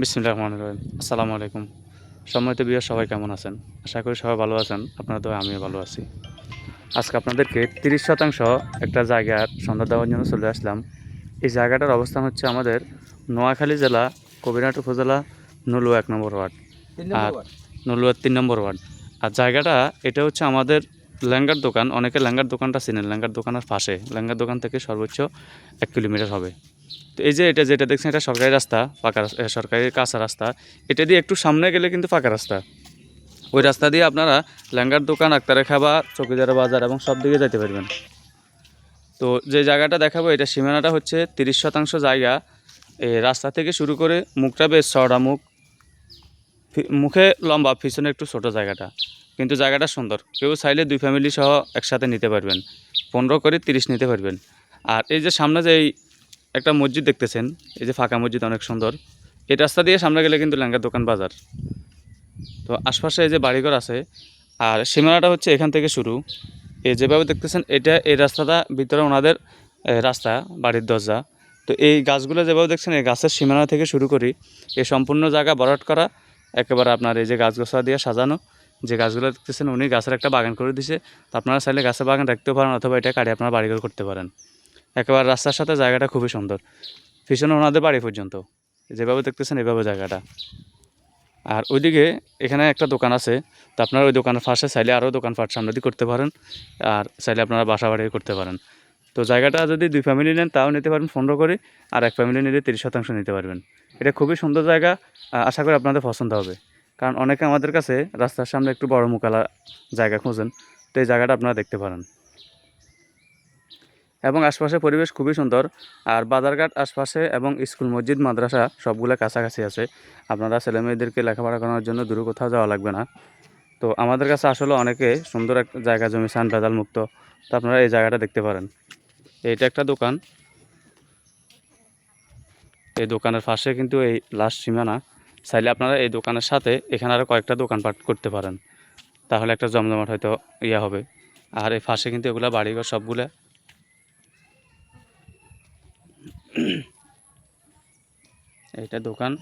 বিসমিল্লাহ রহমান রহিম। আসসালামু আলাইকুম। সম্মানিত বিয়ার সবাই কেমন আছেন? আশা করি সবাই ভালো আছেন। আপনারা তো আমিও ভালো আছি। আজকে আপনাদেরকে তিরিশ শতাংশ একটা জায়গার সন্ধ্যা দেওয়ার জন্য চলে আসলাম। এই জায়গাটার অবস্থান হচ্ছে আমাদের নোয়াখালী জেলা কবিরহাট উপজেলা নলুয়া এক নম্বর ওয়ার্ড। আর নলুয়ার তিন নম্বর ওয়ার্ড। আর জায়গাটা এটা হচ্ছে আমাদের ল্যাঙ্গার দোকান। অনেকে ল্যাঙ্গার দোকানটা চিনেন। ল্যাঙ্গার দোকানের পাশে। ল্যাঙ্গার দোকান থেকে সর্বোচ্চ এক কিলোমিটার হবে। তো এই যে এটা যেটা দেখছেন, এটা সরকারি রাস্তা, পাকা সরকারি কাঁচা রাস্তা। এটা দিয়ে একটু সামনে গেলে কিন্তু পাকা রাস্তা। ওই রাস্তা দিয়ে আপনারা ল্যাঙ্গার দোকান আক্তারে খাবা চকিদার বাজার এবং সব দিকে যেতে পারবেন। তো যে জায়গাটা দেখাবো, এটা সীমানাটা হচ্ছে তিরিশ শতাংশ জায়গা। এই রাস্তা থেকে শুরু করে মুখটা বেশ চড়া মুখ। মুখে লম্বা, পিছনে একটু ছোট জায়গাটা। কিন্তু জায়গাটা সুন্দর। কেউ চাইলে দুই ফ্যামিলি সহ একসাথে নিতে পারবেন। পনেরো করে তিরিশ নিতে পারবেন। আর এই যে সামনে যে এই একটা মসজিদ দেখতেছেন, এই যে ফাঁকা মসজিদ অনেক সুন্দর। এই রাস্তা দিয়ে সামনে গেলে কিন্তু লেঙ্গার দোকান বাজার। তো আশপাশে এই যে বাড়িঘর আছে, আর সীমানাটা হচ্ছে এখান থেকে শুরু। এই যেভাবে দেখতেছেন, এটা এই রাস্তাটা, ভিতরে ওনাদের রাস্তা, বাড়ির দরজা। তো এই গাছগুলো যেভাবে দেখছেন, এই গাছের সীমানা থেকে শুরু করি, এই সম্পূর্ণ জায়গা বরাট করা, একেবারে আপনার এই যে গাছগোছা দিয়ে সাজানো, যে গাছগুলো দেখতেছেন, উনি গাছের একটা বাগান করে দিছে। তো আপনারা চাইলে গাছের বাগান রাখতেও পারেন, অথবা এটা কাটিয়ে আপনারা বাড়িঘর করতে পারেন। একেবারে রাস্তার সাথে জায়গাটা খুবই সুন্দর। পিছনে ওনাদের বাড়ি পর্যন্ত। যেভাবে দেখতেছেন, এভাবে জায়গাটা। আর ওইদিকে এখানে একটা দোকান আছে। তো আপনারা ওই দোকানের পাশে চাইলে আরও দোকানপাট সামনে দিয়ে করতে পারেন। আর চাইলে আপনারা বাসা বাড়ি করতে পারেন। তো জায়গাটা যদি দুই ফ্যামিলি নেন, তাও নিতে পারবেন পনেরো করে। আর এক ফ্যামিলি নিলে তিরিশ শতাংশ নিতে পারবেন। এটা খুবই সুন্দর জায়গা। আশা করি আপনাদের পছন্দ হবে। কারণ অনেকে আমাদের কাছে রাস্তার সামনে একটু বড় মুকালা জায়গা খুঁজেন। তো এই জায়গাটা আপনারা দেখতে পারেন। এবং আশপাশের পরিবেশ খুবই সুন্দর। আর বাজারঘাট আশপাশে এবং স্কুল, মসজিদ, মাদ্রাসা সবগুলো কাছাকাছি আছে। আপনারা ছেলে মেয়েদেরকে লেখাপড়া করানোর জন্য দূরে কোথাও যাওয়া লাগবে না। তো আমাদের কাছে আসলে অনেকে সুন্দর এক জায়গা জমি, সান ভেজাল মুক্ত। তো আপনারা এই জায়গাটা দেখতে পারেন। এইটা একটা দোকান। এই দোকানের পাশে কিন্তু এই লাস্ট সীমানা। চাইলে আপনারা এই দোকানের সাথে এখানে আরও কয়েকটা দোকানপাট করতে পারেন। তাহলে একটা জমজমাট হয়তো ইয়া হবে। আর এই পাশে কিন্তু এগুলা বাড়িঘর সবগুলা। এইটা দোকান।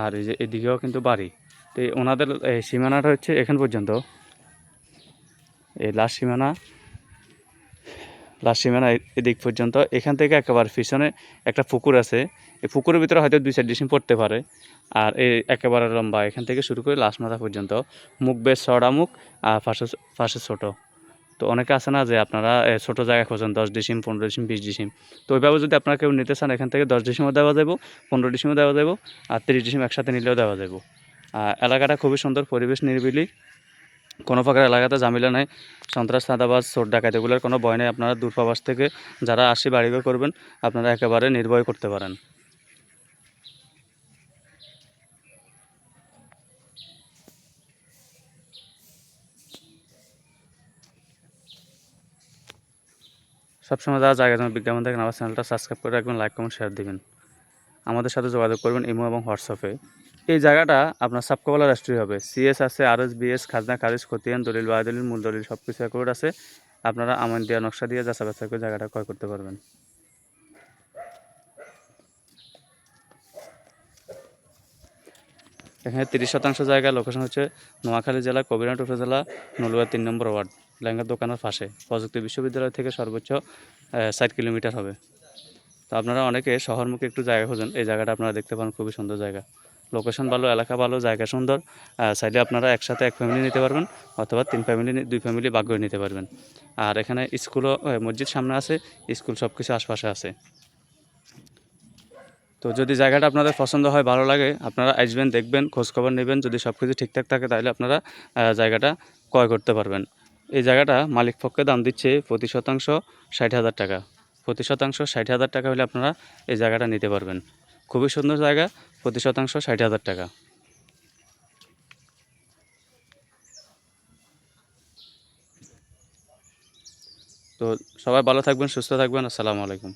আর এই যে এদিকেও কিন্তু বাড়ি। তো ওনাদের সীমানাটা হচ্ছে এখান পর্যন্ত। এই লাস্ট সীমানা লাস্ট সীমানা এদিক পর্যন্ত। এখান থেকে একেবারে পিছনে একটা পুকুর আছে। এই পুকুরের ভিতরে হয়তো দুই চার ডিসিম পড়তে পারে। আর এই একেবারে লম্বা, এখান থেকে শুরু করে লাস্ট মাথা পর্যন্ত। মুখ বেশ চড়া মুখ, আর পাশে পাশে ছোটো। তো অনেকে আছে না যে আপনারা ছোট জায়গা খোঁজেন, দশ ডিসিম, পনেরো ডিসিম, বিশ ডিসিম। তো ওইভাবে যদি আপনারা কেউ নিতে চান, এখান থেকে দশ ডিসিমও দেওয়া যাব পনেরো ডিসিমও দেওয়া যাব আর তিরিশ ডিসিম একসাথে নিলেও দেওয়া যাব আর এলাকাটা খুবই সুন্দর, পরিবেশ নিরিবিলি। কোনো প্রকার এলাকাতে ঝামেলা নাই। সন্ত্রাস, চাঁদাবাজ, চোর, ডাকাত এগুলোর কোনো ভয় নেই। আপনারা দূরপ্রবাস থেকে যারা আসি বাড়িঘর করবেন, আপনারা একেবারে নির্ভয় করতে পারেন। সবসময় যারা জায়গা জমি বিজ্ঞাপন দেখেন, আমার চ্যানেলটা সাবস্ক্রাইব করে রাখবেন লাইক কমেন্ট শেয়ার দিবেন। আমাদের সাথে যোগাযোগ করবেন ইমো এবং হোয়াটসঅ্যাপে এই জায়গাটা আপনার সাবকবলা রাষ্ট্রীয় হবে। সিএস আছে আর এস বিএস খাজনা খারিজ খতিয়ান, দলিল বা দলিল মূল দলিল সব কিছু অ্যাকোর্ড আছে। আপনারা আমান দেওয়া নকশা দিয়ে যাচা বাছা করে জায়গাটা ক্রয় করতে পারবেন। এখানে তিরিশ শতাংশ জায়গা লোকেশন হচ্ছে নোয়াখালী জেলা, কবিরহাট উপজেলা, নলুয়া তিন নম্বর ওয়ার্ড। লেঙ্গার দোকানের পাশে। প্রযুক্তি বিশ্ববিদ্যালয় থেকে সর্বোচ্চ ষাট কিলোমিটার হবে। তো আপনারা অনেকে শহরমুখী একটু জায়গা খোঁজেন। এই জায়গাটা আপনারা দেখতে পান, খুবই সুন্দর জায়গা। লোকেশন ভালো, এলাকা ভালো, জায়গা সুন্দর। সাইডে আপনারা একসাথে এক ফ্যামিলি নিতে পারবেন অথবা তিন ফ্যামিলি দুই ফ্যামিলি ভাগ করে নিতে পারবেন। আর এখানে স্কুলও মসজিদ সামনে আছে, স্কুল সব কিছু আশপাশে আছে। তো যদি জায়গাটা আপনাদের পছন্দ হয়, ভালো লাগে, আপনারা আসবেন, দেখবেন খোঁজখবর নেবেন। যদি সব কিছু ঠিকঠাক থাকে, তাহলে আপনারা জায়গাটা ক্রয় করতে পারবেন। এই জায়গাটা মালিক পক্ষে দাম দিচ্ছে প্রতি শতাংশ ষাট হাজার টাকা। প্রতি শতাংশ ষাট হাজার টাকা হলে আপনারা এই জায়গাটা নিতে পারবেন। খুবই সুন্দর জায়গা, প্রতি শতাংশ ষাট হাজার টাকা। তো সবাই ভালো থাকবেন, সুস্থ থাকবেন, আসসালামু আলাইকুম।